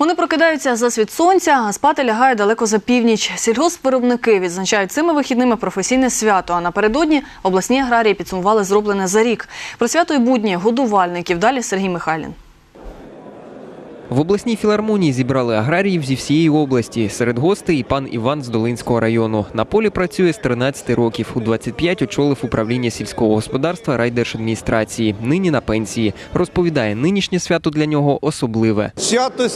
Вони прокидаються за світ сонця, а спати лягає далеко за північ. Сільгоспвиробники відзначають цими вихідними професійне свято. А напередодні обласні аграрії підсумували зроблене за рік. Про свято й будні годувальників. Далі Сергій Михайлін. В обласній філармонії зібрали аграріїв зі всієї області. Серед гостей і пан Іван з Долинського району. На полі працює з 13 років. У 25 очолив управління сільського господарства райдержадміністрації. Нині на пенсії. Розповідає, нинішнє свято для нього особливе. Свято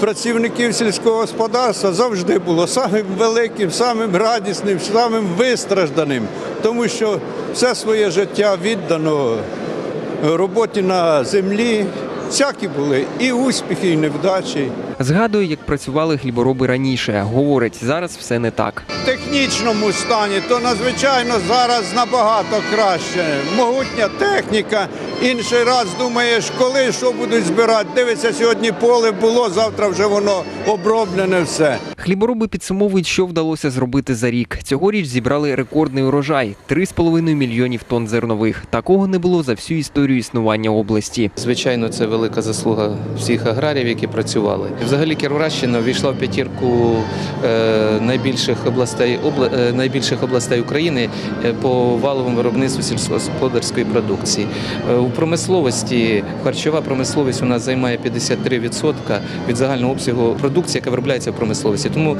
працівників сільського господарства завжди було самим великим, самим радісним, самим вистражданим, тому що все своє життя віддано роботі на землі. Всякі були і успіхи, і невдачі. Згадує, як працювали хлібороби раніше. Говорить, зараз все не так. В технічному стані то надзвичайно зараз набагато краще. Могутня техніка. Інший раз думаєш, коли що будуть збирати. Дивиться, сьогодні поле було, завтра вже воно оброблене все. Хлібороби підсумовують, що вдалося зробити за рік. Цьогоріч зібрали рекордний урожай 3,5 мільйонів тонн зернових. Такого не було за всю історію існування області. Звичайно, це велика заслуга всіх аграріїв, які працювали. Взагалі Кіровоградщина ввійшла в п'ятірку е, найбільших областей е, найбільших областей України е, по валовому виробництву сільськогосподарської продукції. У промисловості харчова промисловість у нас займає 53% від загального обсягу продукції, яка виробляється в промисловості. Тому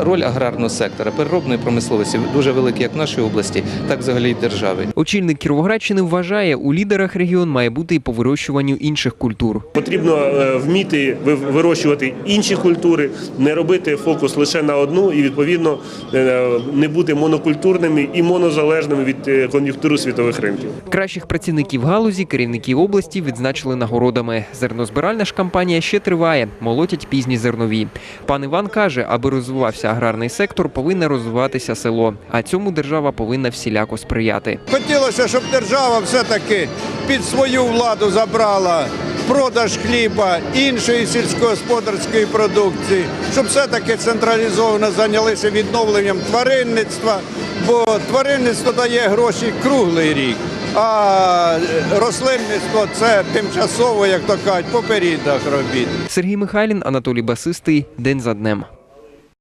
роль аграрного сектора, переробної промисловості дуже велика як в нашій області, так взагалі і держави. Очільник Кіровоградщини вважає, у лідерах регіон має бути і по вирощуванню інших культур. Потрібно е, вміти ви- вирощувати інші культури, не робити фокус лише на одну і відповідно е, не бути монокультурними і монозалежними від е, кон'юнктури світових ринків. Кращих працівників галузі керівники області відзначили нагородами. Зернозбиральна ж кампанія ще триває, молотять пізні зернові. Пан Іван каже, аби розвивався аграрний сектор, повинне розвиватися село. А цьому держава повинна всіляко сприяти. Хотілося, щоб держава все-таки під свою владу забрала продаж хліба, іншої сільськогосподарської продукції, щоб все-таки централізовано зайнялися відновленням тваринництва, бо тваринництво дає гроші круглий рік. А е, рослинництво це тимчасово, як то кажуть, по періодах робіт. Сергій Михайлін, Анатолій Басистий. День за днем.